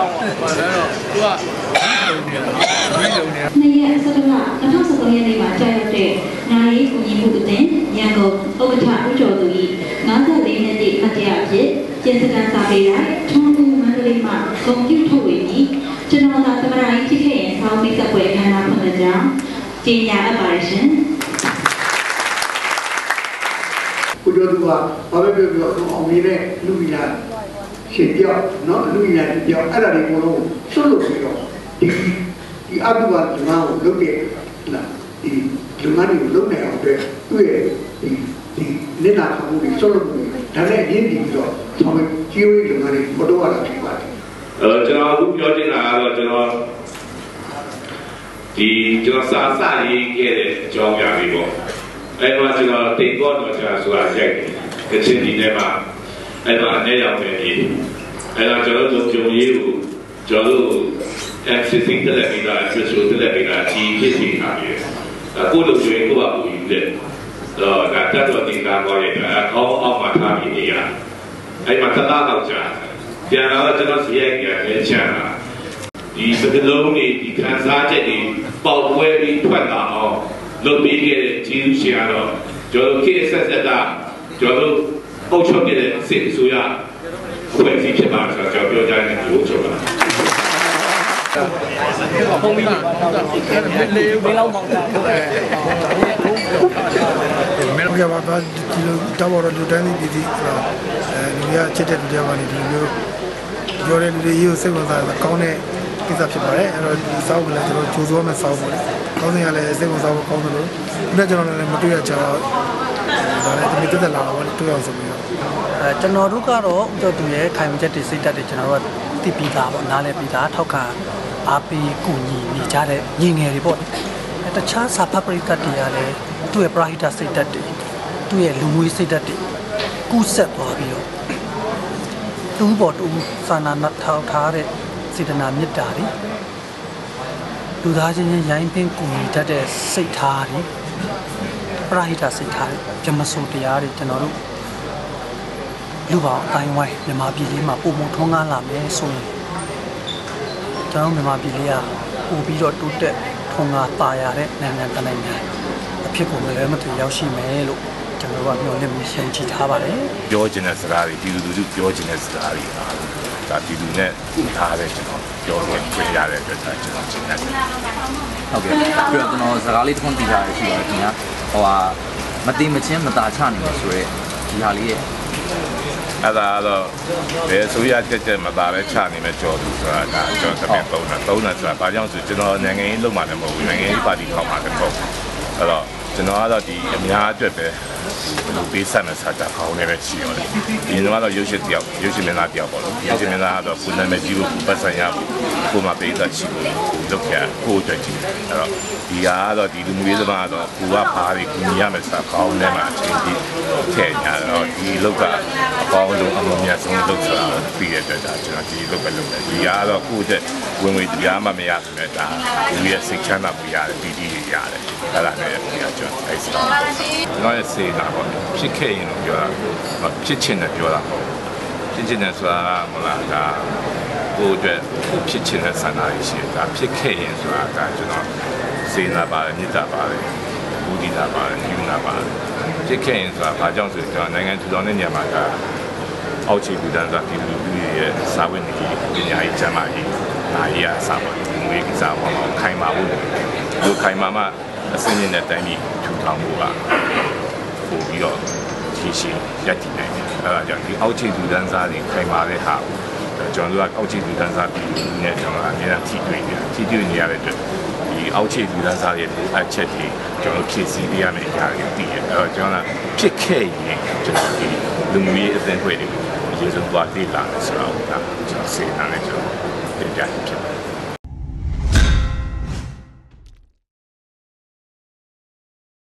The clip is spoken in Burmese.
ကြောင်းပါဒါတော့သူကဒီလိုနေတယ်ဒီလိုနေနေရက်အစတုန်းက2013ရက်နေ့မှာကြာရောက်တဲ့နိုင်ရေးကူညီမှုအသင်းရန်ကုန်ဥက္ကဋ္ဌဦးကျော်သူ၏54နှစ်တိမတရားဖြစ်ကျင်းစကန်စာပေတိုင်းထွန်းဦးမန္တလေးမှဂုဏ်ပြုထုတ်ဝေပြီးကျွန်တော်သာသမဏကြီးဖြစ်ခဲ့ရင်ဆောင်းပိတ်သက်ပွဲအခမ်းအနားဖွင့်လှစ်ကြောင်းကြေညာအပ်ပါရှင်ဦးကျော်သူကဘာပဲပြောပြောအောင်မြင်တဲ့လူကြီးလား ရှင်ပြောက်နော်လူကြီးလားပြောက်အဲ့ဒါတွေဘုံလုံးဆွတ်လို့ပြီးတော့ဒီဒီအတုပါဒီမှာကိုလုပ်တဲ့လားဒီလူမန်းတွေကိုလုပ်နိုင်အောင်အတွက်သူ့ရဲ့ဒီဒီလက်နာခံမှုတွေဆွတ်လို့ပြီးဒါနဲ့ရင်းပြီးတော့ဆောင်းကြီးဝေးလူမန်းတွေပေါ်တော့လာဖြစ်ပါတယ်အဲကျွန်တော်အခုပြောချင်တာကတော့ကျွန်တော်ဒီကျွန်တော်စာစရေးခဲ့တဲ့အကြောင်းအရာတွေပေါ့အဲမှာကျွန်တော်တိတ်တော့တော့ကျွန်တော်ဆိုတာရိုက်တယ်ကချင်ပြည်နယ်မှာ အဲမှာအနေရောက်နေပြီအဲတော့ကျွန်တော်တို့ကြုံရေးကိုကျွန်တော်တို့ accessing တက်လက်ပြီးတာ access တက်လက်ပြီးတာဒီဖြစ်နေတာပြီအခုလိုကျွေးကိုပါဘူးယူတယ်တော့ဒါတက်တော့တင်တာပေါ်ရဲ့အကောင်းအောက်မှာထားပြီးနေရအဲ့မှာတသားတော့ကြာပြန်တော့ကျွန်တော်စီရိုက်ကြတယ်ချမ်းတာဒီစကလုံးတွေဒီခံစားချက်တွေပေါက်ပွဲပြီးထွက်လာအောင်လုပ်ပေးခဲ့တဲ့ကျေးဇူးရှင်ကတော့ကျွန်တော်ခေတ်ဆက်ဆက်ကကျွန်တော် အုပ်ချုပ်ခဲ့တဲ့စစ်အစိုးရအဖွဲ့အစည်းဖြစ်ပါဆိုတော့ကျွန်တော်ပြောကြတယ်လို့ဆိုပါဖုန်းပြီးပါလေးဘယ်လောက်မောင်းတာဟုတ်တယ်မင်းတို့ကဘာသာဒီလိုတောက်တော့လူတန်းစီပြည်စီဆိုတော့အဲလူတွေကချစ်တဲ့လူတွေကနေဒီလိုမျိုးပြောတဲ့လူတွေရေးကိုစိတ်ဝင်စားတာကောင်းတဲ့ကိစ္စဖြစ်ပါတယ်အဲ့တော့ဒီစောက်ကလည်းကျွန်တော်ကြိုးစိုးမဲ့စောက်ပေါ့လေကောင်းစင်ကလည်းစိတ်ဝင်စားဖို့ကောင်းတယ်လို့ခုနကကျွန်တော်လည်းမတွေ့ရကြတော့ ဒါလည်းဒီနေ့တက်တက်လာတော့တွေ့အောင်ဆိုပြီးတော့အဲကျွန်တော်တို့ကတော့ဥတော်သူရဲ့ခိုင်မချက်တွေစိတ်တက်တွေကျွန်တော်တို့ကသိပြီးသားပေါ့နားလည်ပြီးသားထောက်ခံအားပေးကူညီနေကြတဲ့ညီငယ်တွေပေါ့အဲတခြားစာဖတ်ပရိသတ်တွေကလည်းသူ့ရဲ့ပရာဟိတစိတ်တက်တွေသူ့ရဲ့လူမှုရေးစိတ်တက်တွေကူးဆက်သွားပြီးတော့သူ့ဘော်တူစာနာနထောက်ထားတဲ့စေတနာမေတ္တာတွေလူသားချင်းချင်းရိုင်းပင်းကူညီတတ်တဲ့စိတ်ထားတွေ ပရာဟိတစိတ်ထားတွေပြမစိုးတရားတွေကျွန်တော်တို့လူပေါင်းအတိုင်းဝိုင်းမြန်မာပြည်လေးမှာပုံမထွန်းကားလာမယ်ဆိုရင်ကျွန်တော်မြန်မာပြည်လေးကပို့ပြီးတော့တိုးတက်ထွန်းကားပါရတဲ့နိုင်ငံတစ်နိုင်ငံအဖြစ်ကိုလည်းမတူရောက်ရှိမယ်လို့ကျွန်တော်ကမျှော်လင့်မြင်ချထားပါတယ်ပြောချင်တဲ့စကားတွေပြည်သူလူထုပြောချင်တဲ့စကားတွေအားလုံးဒါပြည်သူနဲ့ထားတဲ့ကျွန်တော်ပြောခွင့်ခွင့်ရတဲ့အတွက်ဒါကျွန်တော်ရှင်းနေတယ်ဟုတ်ကဲ့ပြီးတော့ကျွန်တော်စကားလေးတစ်ခွန်းတည်ထားရရှိပါတယ်ခင်ဗျာ ဟိုဟာမတိမချင်းမตาချနေလို့ဆိုရဲဒီဟာလေးရဲ့အဲ့ဒါတော့ဘယ်ဆိုရတက်တက်မသားပဲချနေမဲ့ကြော်သူဆိုတာဒါကျွန်တော်သမီးသုံးတာသုံးတာဆိုတာဘာကြောင့်ဆိုကျွန်တော်နိုင်ငံရေးလုံးမှလည်းမဟုတ်ဘူးနိုင်ငံရေးပါတီခေါင်းမှာလည်းမဟုတ်ဘူးအဲ့တော့ကျွန်တော်ကတော့ဒီအများအတွက်ပဲလူပေးဆက်မဲ့စာကြခေါင်းနဲ့ပဲချီရတယ်ဒီနေ့ကတော့ရုပ်ရှင်တယောက်ရုပ်ရှင်မင်းသားတယောက်ပေါ့လို့ရုပ်ရှင်မင်းသားကတော့ကိုယ်နာမည်ကြီးဖို့ပတ်စံရဖို့ကိုယ်မှပေးသက်ချီဖို့လုပ်ကြကိုယ်အတွက်ကြည့်အဲ့တော့ဒီဟာကတော့ဒီလူမျိုးသမားကတော့ကိုကဘာတွေကူညီရမယ်ဆိုတာခေါင်းထဲမှာအချင်းကြီးထည့်ညာတော့ဒီလောက်ကအကောင်းဆုံးအမှန်မြတ်ဆုံးလုပ်ဆိုတာပြီးတဲ့အတွက်ဒါကျွန်တော်ဒီလုပ်ပဲလုပ်တယ်ဒီကတော့ကိုယ့်တဲ့ဝင်ဝင်တရားမှမရဆိုတဲ့ဒါလူရဲ့စိတ်ချမ်းသာမှုရတယ်ပီတိတွေရတယ်အဲ့ဒါနဲ့ဒီကကျွန်တော်အဲ့စတာကျွန်တော်ရဲ့စေတာပေါ့ဖြစ်ခဲ့ရင်တော့ပြောတာမဖြစ်ချင်တယ်ပြောတာပေါ့ဖြစ်ချင်တယ်ဆိုတာမလားဒါကိုယ့်အတွက်ကိုဖြစ်ချင်တဲ့ဆန္ဒတွေရှိတယ်ဒါဖြစ်ခဲ့ရင်ဆိုတာဒါကျွန်တော်စေနာပါတယ်မြစ်တာပါတယ်ဘူဒီတာပါတယ်ယူနာပါတယ်ဖြစ်ခဲ့ရင်ဆိုတာဘာကြောင့်ဆိုတော့ကျွန်တော်နိုင်ငံထူထောင်တဲ့နေရာမှာဒါအောက်ခြေလူတန်းစားပြည်သူလူတွေရဲ့စာဝင်နေကြီးပညာရေးကျန်းမာရေးနာရေးအစားပါဒီငွေကိစ္စပေါ့ခိုင်မာဖို့လူခိုင်မာမှအစင်းရင်းတဲ့တိုင်းပြည်ထူထောင်မှုက ပို့ပြီးတော့ရှင်းရှင်းရက်တည်နိုင်တယ်အဲဒါကြောင့်ဒီအောက်ခြေလူတန်းစားတွေခိုင်မာတဲ့ဟာကိုကျွန်တော်တို့ကအောက်ခြေလူတန်းစားပြည်သူနဲ့ကျွန်တော်ကအများကြီးထိတွေ့နေတယ်ထိတွေ့နေရတဲ့အတွက်ဒီအောက်ခြေလူတန်းစားရဲ့အချက်တွေကျွန်တော်ဖြည့်ဆည်းပေးရမယ့်အရာတွေတည်တယ်အဲတော့ကျွန်တော်ကဖြစ်ခဲ့ရင်ကျွန်တော်ဒီလူမှုရေးအသင်းဖွဲ့တွေကိုအရေးဆုံးသွားလေ့လာမယ်ဆိုတော့ဒါကျွန်တော်စေတနာနဲ့ကျွန်တော်ပြင်ပြဖြစ်တယ်